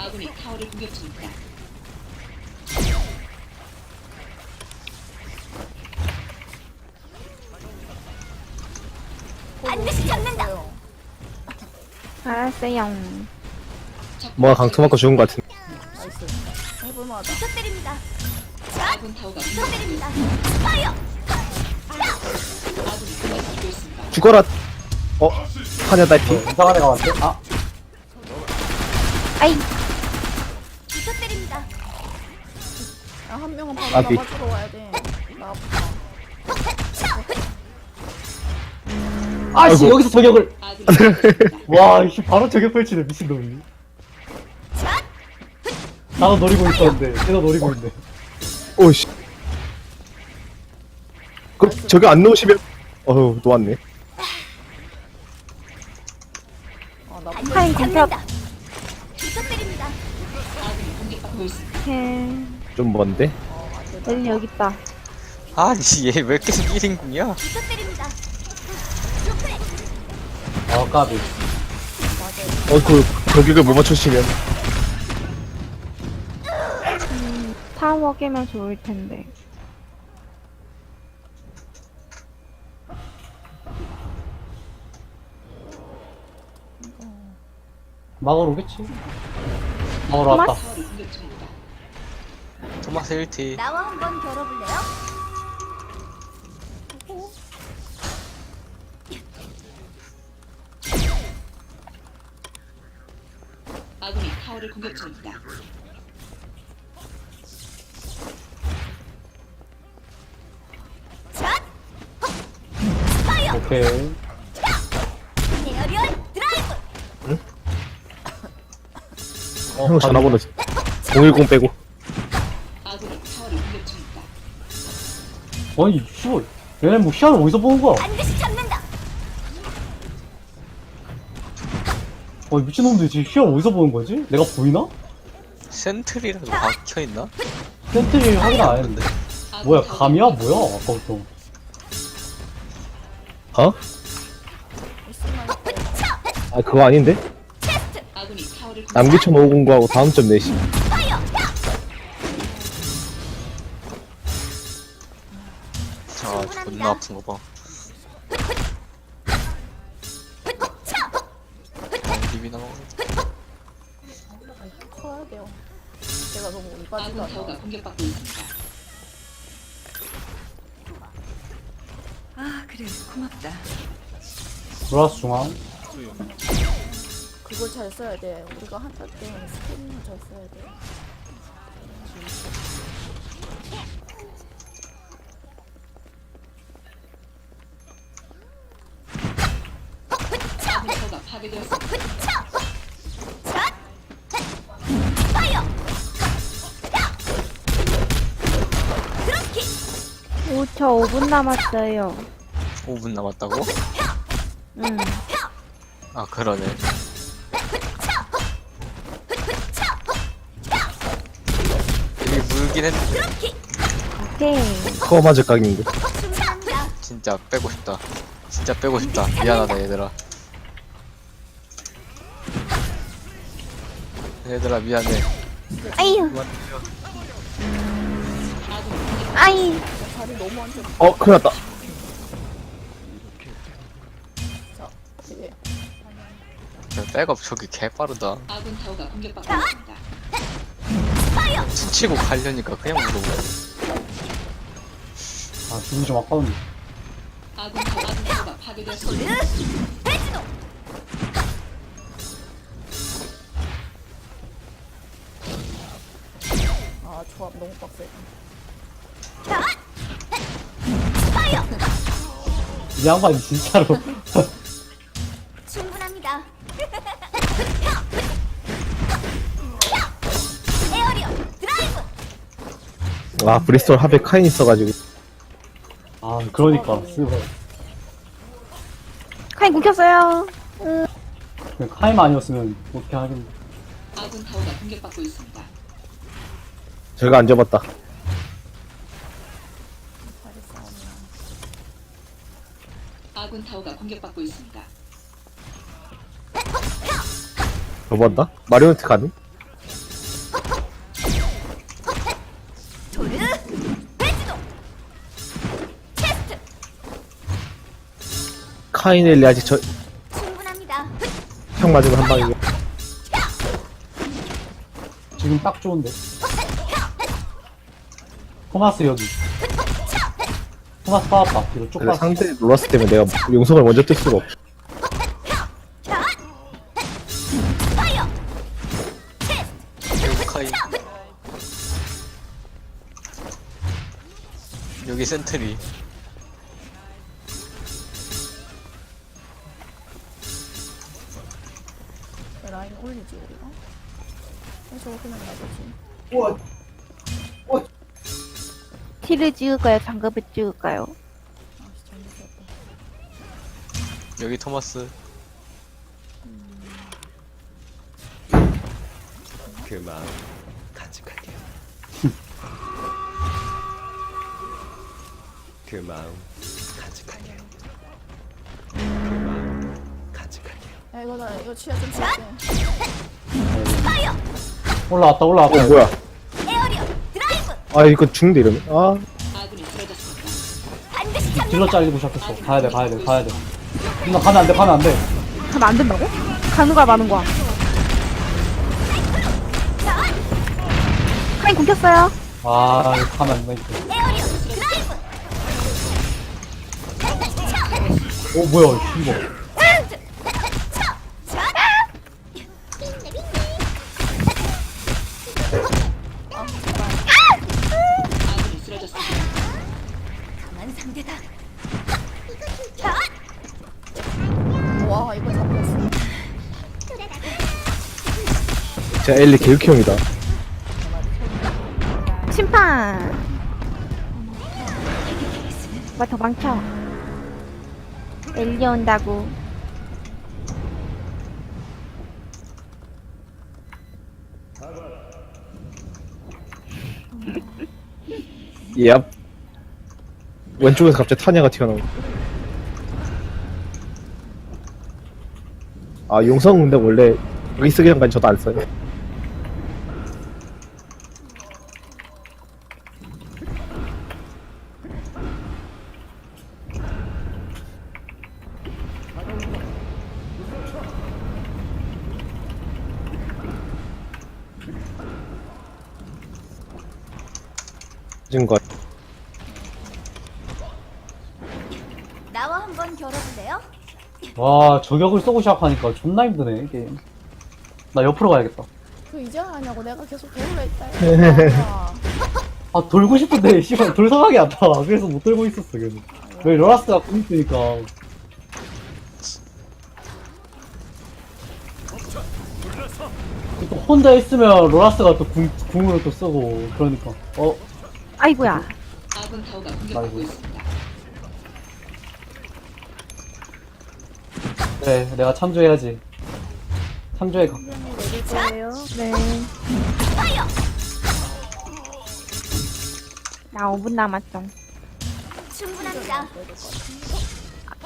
아군이 타워를 공격 중입니다. 반드시 잡는다. 알았어요. 뭐가 강투 맞고 죽은 것 같은. 나이스. 해볼만하다. 부탁드립니다. 아군 타워가 공격 부탁드립니다. 파이어. 아군이 공격받고 있습니다. 죽어라. 어, 하냐 딸피. 이상한 애가 왔대? 아, 아이, 야, 한 명은 아, 바로 비. 나가주러 와야 돼. 나 아프다. 아씨, 아이고. 여기서 저격을. 와, 씨, 바로 저격 펼치네, 미친놈이. 나도 노리고 있었는데, 걔도 노리고 있네. 오씨. 그 저기 안 넣으시면 어휴 놓았네. 아, 나 카인 공격. 부탁드립니다. 좀 먼데. 엘 여기 있다. 아니 얘 왜 계속 1인궁이야? 부탁드립니다. 아, 까비. 어그 저격을 못 맞추시면 타워 깨면 좋을 텐데. 막으러 오겠지? 막으러 왔다. 토마스 1티 나와 한번 겨뤄볼래요? 아군이 타워를 공격 중입니다. 샷. 파이어. 오케이. 에어리얼 드라이브. 어, 형 전화번호 010 빼고. 아니, 씨발. 얘네 뭐 시야를 어디서 보는 거야? 반드시 잡는다. 아니, 미친놈들이 지금 시야를 어디서 보는 거지? 내가 보이나? 센트리라도 박혀있나? 센트리 확인 안 했는데. 뭐야, 감이야? 뭐야? 아까부터. 어? 아 그거 아닌데? 공격 남기천 5공구하고 다음 점 내시. 존나 아픈 거 봐. 비비 나와. 커야 돼요. 제가 너무 아군 이빠지가 타워가 않아. 공격받고 있습니다. 아 그래 고맙다. 브라스 중앙. 그걸 잘 써야 돼. 우리가 한타 때 스킬을 잘 써야 돼. 파괴되었습니다. 파이어. 드롭킥. 5, 저 5분 남았어요. 5분 남았다고? 응. 아 그러네. 여기 물긴 했는데 오케이. 커 맞을 각인데. 진짜 빼고 싶다. 진짜 빼고 싶다. 미안하다 얘들아. 얘들아 미안해. 아이유. 아군 아이. 어 큰일 났다. 백업 저기 개 빠르다. 아군 타워가 공격받고 있습니다. 치치고 가려니까 그냥 물어보. 아, 기분이 좀 아까운데. 아군 타워 아군 타워가 파괴되었습니다. 아, 조합 너무 빡세. 이 양반이 진짜로. 충분합니다. 에어리얼 드라이브. 아 브리스톨 합에 카인 있어가지고. 아, 그러니까. 씨발. 카인 굶겼어요. 그 카임 아니었으면 어떻게 하겠네. 아군 타워가 공격받고 있습니다. 제가 안 잡았다. 아군 타워가 공격받고 있습니다. 접었나? 마리오네트 가니? 카이넬리 아직 저, 충분합니다. 형 맞으면 한 방이고. 지금 딱 좋은데. 토마스 여기. 토마스 빠졌다. 뒤로 쭉 근데. 상대 롤러스 때문에 내가 용성을 먼저 뜰 수가 없어. 여기 센트리 라인 올리지 우리가. 그래서 그냥 나보지. 티를 찍을까요? 장갑을 찍을까요? 아씨. 여기 토마스 그 마음 간직할게요. 그 마음 간직할게요. 그 마음 간직할게요. 야 이거 나 이거 치아 좀. 파이어. 올라왔다, 올라왔다. 어, 뭐야. 아, 이거 죽는데, 이러면. 아. 딜러 잘리고 시작했어. 가야 돼, 가야 돼, 가야 돼. 누나 가면 안 돼, 가면 안 돼. 가면 안 된다고? 가는 거야, 마는 거야? 카인 공켰어요. 아, 이거 가면 안 돼. 이거. 어, 뭐야, 이거. 진짜 엘리 개육형이다. 심판. 뭐더 망쳐. 엘리 온다고. 예. 왼쪽에서 갑자기 타냐가 튀어나오고. 아, 용성 근데 원래 여기 쓰기 전까지 저도 안 써요. 지금 거 나와 한번 겨뤄볼래요? 와, 저격을 쏘고 시작하니까 존나 힘드네, 이게. 나 옆으로 가야겠다. 그 이제 하냐고 내가 계속 돌려 있다. 아, 돌고 싶은데, 씨발, 돌 상황이 안 나와. 그래서 못 돌고 있었어, 계속. 왜 로라스가 공 있으니까. 또 혼자 있으면 로라스가 또 궁, 궁으로 또 쓰고, 그러니까. 어, 아이고야. 아군 타워가 공격받고. 있습니다. 그래, 내가 참조해야지. 참조해 가. 내릴 거예요. 네. 나 5분 남았죠. 충분합니다.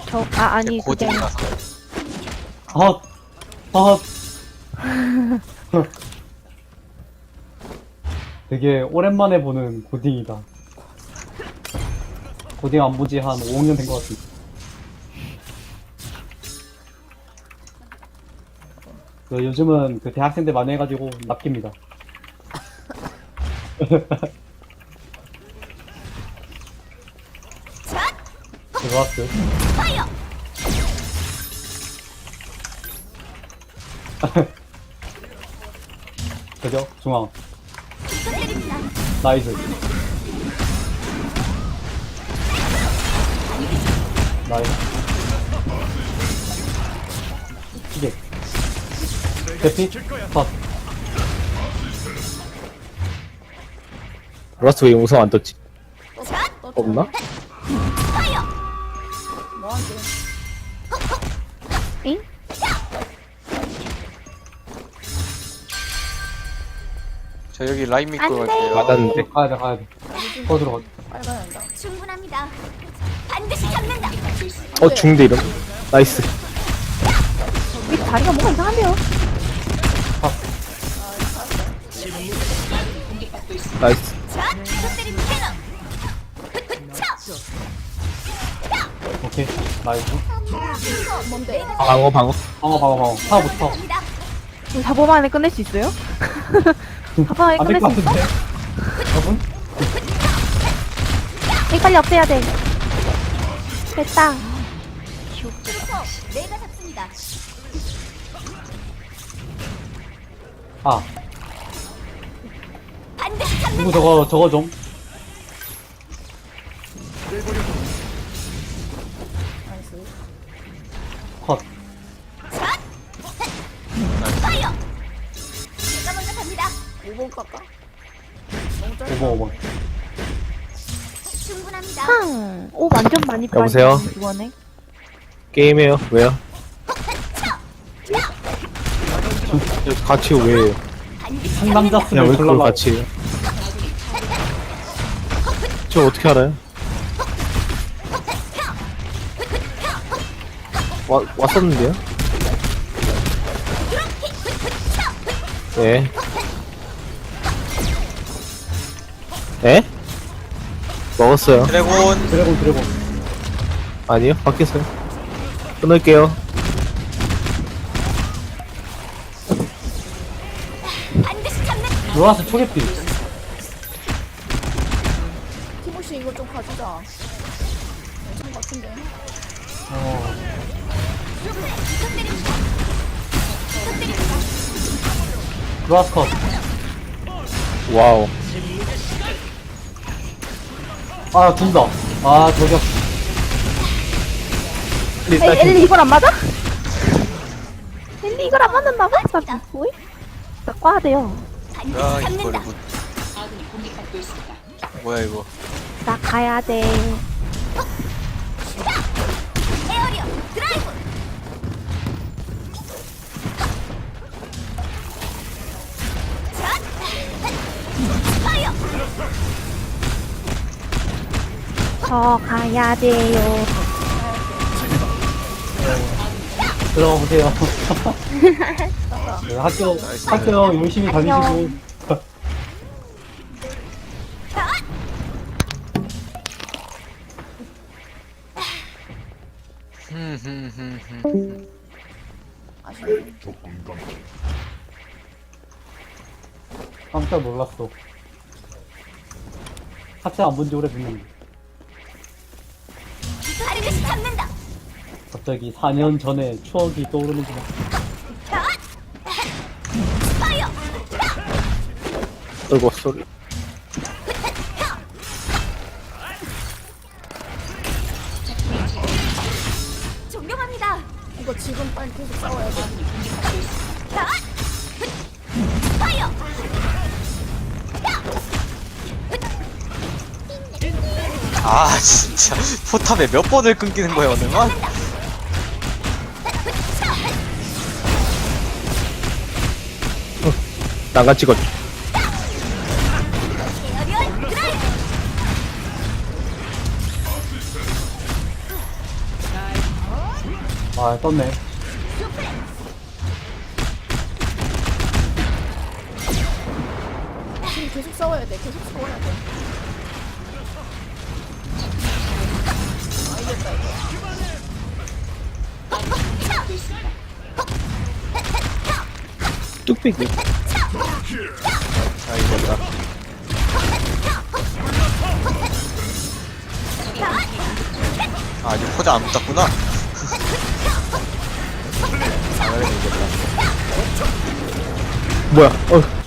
저, 아, 아니, 그게. 고딩이라서 아, 아. 되게 오랜만에 보는 고딩이다. 고딩 안 보지 한 5년 된 것 같습니다. 그 요즘은 그 대학생들 많이 해가지고 납깁니다. 들어왔어. 그죠? 중앙. 나이스. 나이스. 이게. 대피? 컷. 로라스 왜 용성 안 떴지? 샷. 없나? 파 저 여기 라인 믿고 안 돼. 갈게요 맞았는데. 가야 돼, 가야 돼. 더 들어가. 빨간 한다. 충분합니다. 반드시 잡는다. 어, 죽는데, 이러면. 나이스. 우리 다리가 뭔가 이상한데요? 있습니다. 나이스. 오케이. 나이스. 방어 방어 방어 방어 방어 하나부터 갑니다. 우리 4번 만에 끝낼 수 있어요? 4번 만에 안될 끝낼 것 수 있어? 같은데 여러분 에이, 빨리 없애야 돼. 됐다. 내가 잡습니다. 아 반드시. 누구 저거 저거 좀 나이스. 5번 깎아? 너무 짧아. 5번 5번 충분합니다. 팡! 오, 완전 많이 여보세요? 이번에. 게임해요 왜요? 저, 같이 왜 반드시 상남자 잡는다. 그냥 쓰면 왜 그걸 같이 해요? 저 어떻게 알아요? 와, 왔었는데요? 예. 예? 먹었어요. 드래곤 드래곤 드래곤 아니요, 바뀌었어요. 끊을게요. 반드시. 로라스 초계피 티모시 이거 좀 가지자. 괜찮은 것 같은데. 어. 로라스 컷 와우. 아, 둘다. 아, 저격. 네, 에이, 엘리 이걸 안 맞아? 엘리 이걸 안 맞는다고? 나 뭐해? 나 꽈야 돼요. 반드시 야 이걸 잡는다. 뭐. 뭐야 이거 나 가야 돼. 저 가야 돼요. 들어가 보세요. 네, 학교, 학교 열심히 다니시고. 깜짝 놀랐어. 학생 안본지 오래됐는데. 반드시 잡는다. 갑자기 4년 전에 추억이 떠오르는구나. 샷. 파이어. 어이구, 소리. 아 진짜 포탑에 몇 번을 끊기는 거야 오늘만 난간 찍어. 에어리어 드라이브. 아, 떴네. 뚝배기. 아 이겼다. 아 아직 포자 안 붙었구나. 아 그래도 이겼다 뭐야, 어,